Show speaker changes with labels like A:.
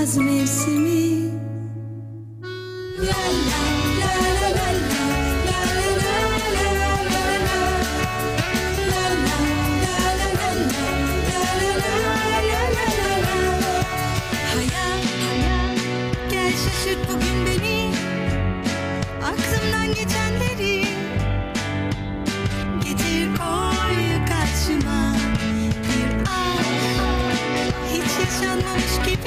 A: yaz mevsimi. La la la la la Şaşırt bugün beni. Aklımdan geçenleri Getir koy karşıma. Bir an Hiç yaşanmamış gibi